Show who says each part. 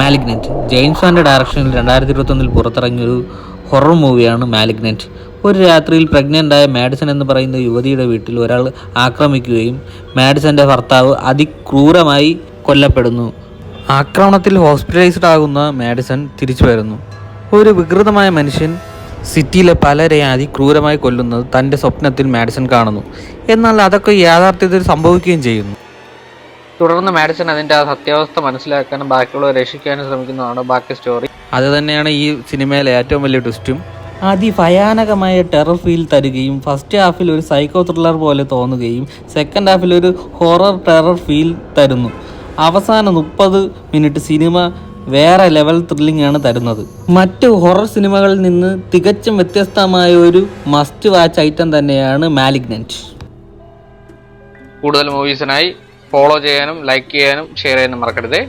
Speaker 1: Malignant. James വാന്റെ ഡയറക്ഷനിൽ രണ്ടായിരത്തി ഇരുപത്തൊന്നിൽ പുറത്തിറങ്ങിയൊരു ഹൊറർ മൂവിയാണ് മാലിഗ്നന്റ് ഒരു രാത്രിയിൽ പ്രഗ്നന്റ് ആയ മാഡിസൺ എന്ന് പറയുന്ന യുവതിയുടെ വീട്ടിൽ ഒരാൾ ആക്രമിക്കുകയും മാഡിസന്റെ ഭർത്താവ് അതിക്രൂരമായി കൊല്ലപ്പെടുന്നു. ആക്രമണത്തിൽ ഹോസ്പിറ്റലൈസ്ഡ് ആകുന്ന മാഡിസൺ തിരിച്ചു വരുന്നു. ഒരു വികൃതമായ മനുഷ്യൻ സിറ്റിയിലെ പലരെയും അതിക്രൂരമായി കൊല്ലുന്നത് തന്റെ സ്വപ്നത്തിൽ മാഡിസൺ കാണുന്നു. എന്നാൽ അതൊക്കെ യാഥാർത്ഥ്യത്തിൽ സംഭവിക്കുകയും ചെയ്യുന്നു. തുടർന്ന് മാഡിസൺ അതിന്റെ ആ സത്യാവസ്ഥ മനസ്സിലാക്കാനും ബാക്കിയുള്ളവരെ രക്ഷിക്കാനും ശ്രമിക്കുന്നതാണ് ബാക്കി സ്റ്റോറി. അത് തന്നെയാണ് ഈ സിനിമയിലെ ഏറ്റവും വലിയ ട്വിസ്റ്റും. അതിഭയാനകമായ ടെറർ ഫീൽ തരികയും ഫസ്റ്റ് ഹാഫിൽ ഒരു സൈക്കോ ത്രില്ലർ പോലെ തോന്നുകയും സെക്കൻഡ് ഹാഫിൽ ഒരു ഹൊറർ ടെറർ ഫീൽ തരുന്നു. അവസാന മുപ്പത് മിനിറ്റ് സിനിമ വേറെ ലെവൽ ത്രില്ലിംഗ് ആണ് തരുന്നത്. മറ്റ് ഹൊറർ സിനിമകളിൽ നിന്ന് തികച്ചും വ്യത്യസ്തമായ ഒരു മസ്റ്റ് വാച്ച് ഐറ്റം തന്നെയാണ് മാലിഗ്നന്റ്
Speaker 2: കൂടുതൽ മൂവീസിനായി ഫോളോ ചെയ്യാനും ലൈക്ക് ചെയ്യാനും ഷെയർ ചെയ്യാനും മറക്കരുത്.